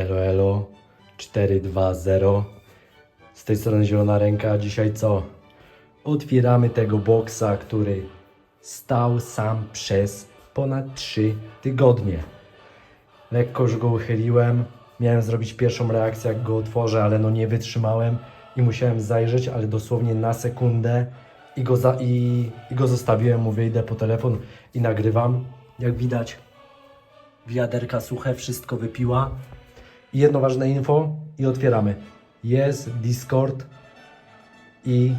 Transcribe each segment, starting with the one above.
Elo Elo 420 Z tej strony Zielona Ręka, dzisiaj co? Otwieramy tego boksa, który stał sam przez ponad 3 tygodnie. Lekko już go uchyliłem. Miałem zrobić pierwszą reakcję, jak go otworzę, ale no nie wytrzymałem i musiałem zajrzeć, ale dosłownie na sekundę i go, za, i, i go zostawiłem. Mówię, idę po telefon i nagrywam. Jak widać, wiaderka suche, wszystko wypiła. Jedno ważne info i otwieramy. Jest Discord i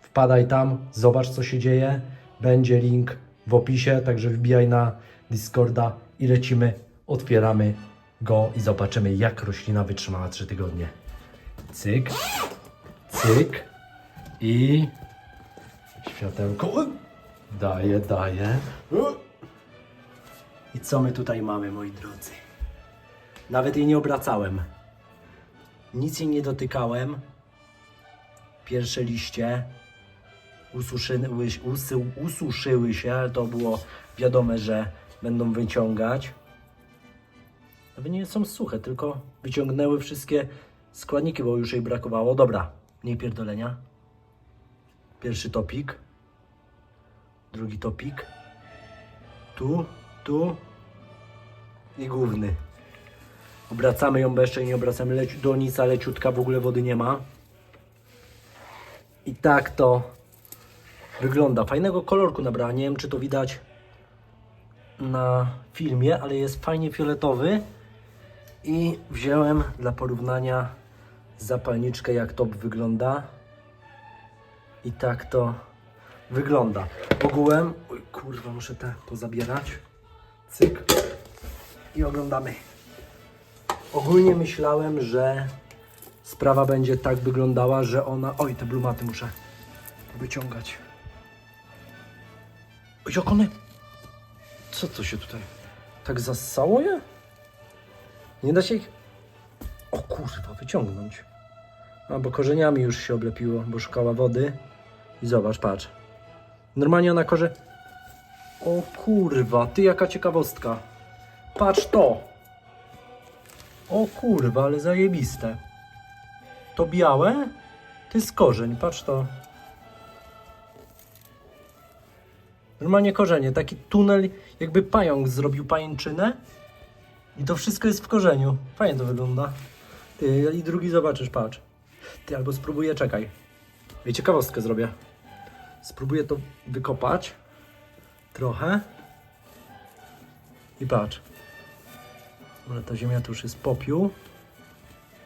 wpadaj tam, zobacz co się dzieje. Będzie link w opisie, także wbijaj na Discorda i lecimy, otwieramy go i zobaczymy jak roślina wytrzymała 3 tygodnie. Cyk, cyk i światełko. Daję, daję. I co my tutaj mamy, moi drodzy? Nawet jej nie obracałem. Nic jej nie dotykałem. Pierwsze liście ususzyły, usy, ususzyły się, ale to było wiadome, że będą wyciągać. Nawet nie są suche, tylko wyciągnęły wszystkie składniki, bo już jej brakowało. Dobra, nie pierdolenia. Pierwszy topik. Drugi topik. Tu, tu i główny. Obracamy ją, bo jeszcze nie obracamy. Leci, donica leciutka, w ogóle wody nie ma. I tak to wygląda. Fajnego kolorku nabrała. Nie wiem, czy to widać na filmie, ale jest fajnie fioletowy. I wziąłem dla porównania zapalniczkę, jak top wygląda. I tak to wygląda. Ogółem, oj kurwa, muszę te pozabierać. Cyk. I oglądamy. Ogólnie myślałem, że sprawa będzie tak wyglądała, że ona... Oj, te blumaty muszę wyciągać. Oj, jak one... Co to się tutaj... Tak zassało je? Nie da się ich... O kurwa, wyciągnąć. A, bo korzeniami już się oblepiło, bo szukała wody. I zobacz, patrz. Normalnie ona korze... O kurwa, ty jaka ciekawostka. Patrz to. O kurwa, ale zajebiste. To białe? To jest korzeń, patrz to. Normalnie korzenie, taki tunel, jakby pająk zrobił pajęczynę. I to wszystko jest w korzeniu. Fajnie to wygląda. Ty, i drugi zobaczysz, patrz. Ty, albo spróbuję, czekaj. I ciekawostkę zrobię. Spróbuję to wykopać. Trochę. I patrz. Ale ta ziemia to już jest popiół.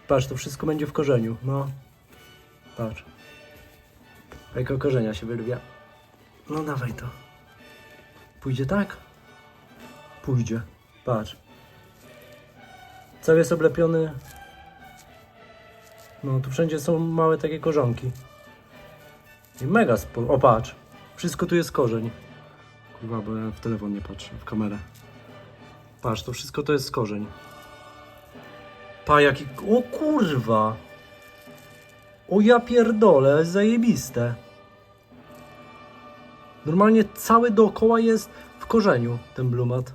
Patrz, to wszystko będzie w korzeniu. No. Patrz. Jako korzenia się wyrwia. No dawaj to. Pójdzie tak? Pójdzie. Patrz. Cały jest oblepiony. No, tu wszędzie są małe takie korzonki. I mega spo... O, patrz. Wszystko tu jest korzeń. Kurwa, bo ja w telefon nie patrzę, w kamerę. Patrz, to wszystko to jest korzeń. Pa, jaki... O kurwa! O ja pierdolę, zajebiste. Normalnie cały dookoła jest w korzeniu ten blumat.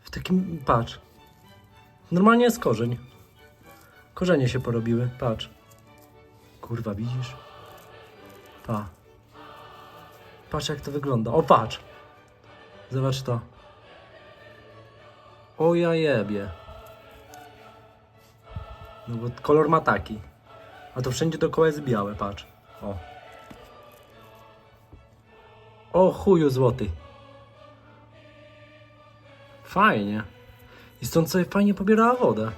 W takim... patrz. Normalnie jest korzeń. Korzenie się porobiły, patrz. Kurwa, widzisz? Pa. Patrz jak to wygląda. O, patrz. Zobacz to. O ja jebie. No bo kolor ma taki. A to wszędzie dookoła jest białe, patrz. O. O chuju złoty. Fajnie. I stąd sobie fajnie pobierała wodę.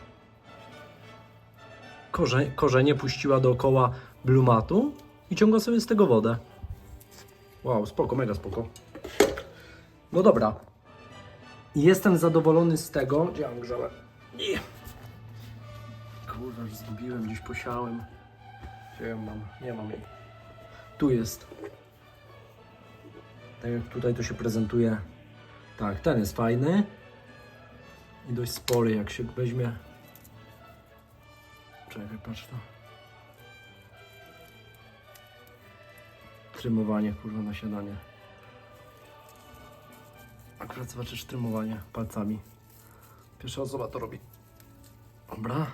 Korze, korzenie puściła dookoła blumatu i ciągła sobie z tego wodę. Wow, spoko, mega spoko. No dobra. Jestem zadowolony z tego. Gdzie mam grzałę? Nie. Kurwa, już zgubiłem, gdzieś posiałem. Gdzie ją mam? Nie mam jej. Tu jest. Tak jak tutaj to się prezentuje. Tak, ten jest fajny. I dość spory, jak się weźmie. Czekaj, patrz to. Trymowanie, kurwa, na siadanie. Akurat zobaczysz trymowanie palcami. Pierwsza osoba to robi. Dobra.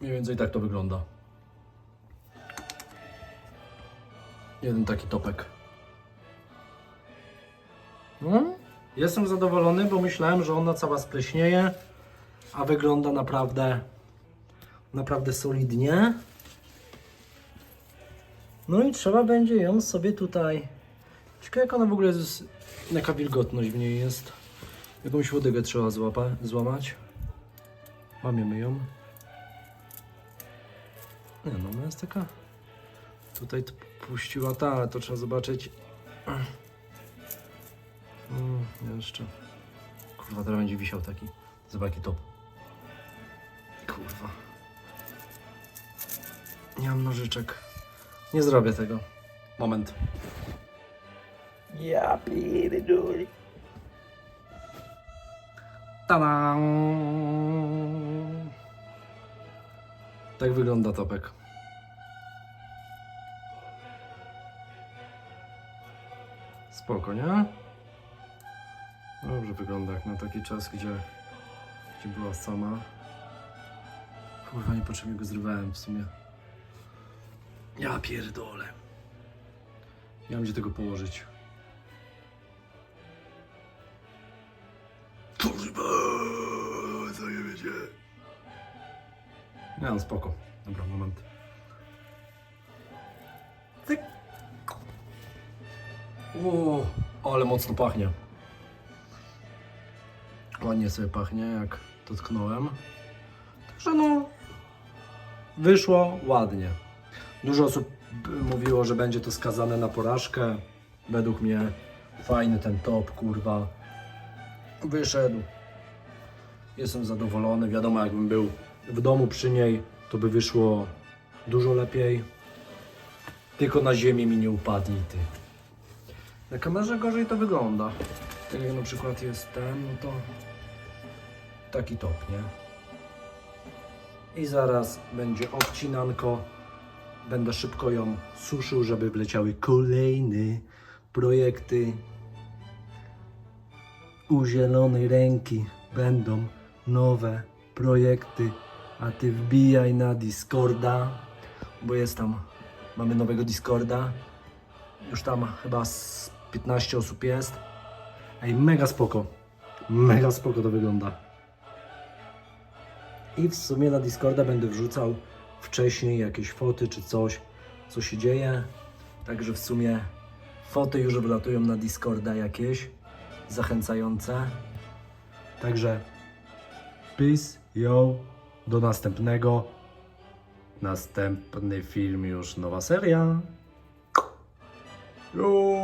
Mniej więcej tak to wygląda. Jeden taki topek. No, jestem zadowolony, bo myślałem, że ona cała spleśnieje, a wygląda naprawdę naprawdę solidnie. No i trzeba będzie ją sobie tutaj. Ciekawe jak ona w ogóle jest, jaka wilgotność w niej jest. Jakąś łodygę trzeba złapa, złamać. Łamiemy ją. Nie no, ona jest taka. Tutaj puściła ta, ale to trzeba zobaczyć. Mm, jeszcze. Kurwa, teraz będzie wisiał taki. Zobacz top. Kurwa. Nie mam nożyczek. Nie zrobię tego. Moment. Ja pierdolę. Tada! Tak wygląda topek. Spoko, nie? Dobrze wygląda jak na taki czas, gdzie, gdzie była sama. Kurwa, niepotrzebnie go zrywałem w sumie. Ja pierdolę. Nie mam gdzie tego położyć. Kurwa, zajebiecie. Nie mam spoko. Dobra, moment. Tyk. O, ale mocno pachnie. Ładnie sobie pachnie, jak dotknąłem. Także no, wyszło ładnie. Dużo osób mówiło, że będzie to skazane na porażkę. Według mnie fajny ten top, kurwa. Wyszedł. Jestem zadowolony. Wiadomo, jakbym był w domu przy niej, to by wyszło dużo lepiej. Tylko na ziemię mi nie upadli ty. Na kamerze gorzej to wygląda. Tak jak na przykład jest ten, no to taki top, nie? I zaraz będzie obcinanko. Będę szybko ją suszył, żeby wleciały kolejne projekty. U zielonej ręki będą nowe projekty, a ty wbijaj na Discorda, bo jest tam, mamy nowego Discorda. Już tam chyba z 15 osób jest. Ej, mega spoko. Mega spoko to wygląda. I w sumie na Discorda będę wrzucał wcześniej jakieś foty czy coś, co się dzieje. Także w sumie foty już wlatują na Discorda jakieś zachęcające. Także peace, yo, do następnego. Następny film już nowa seria. Yo!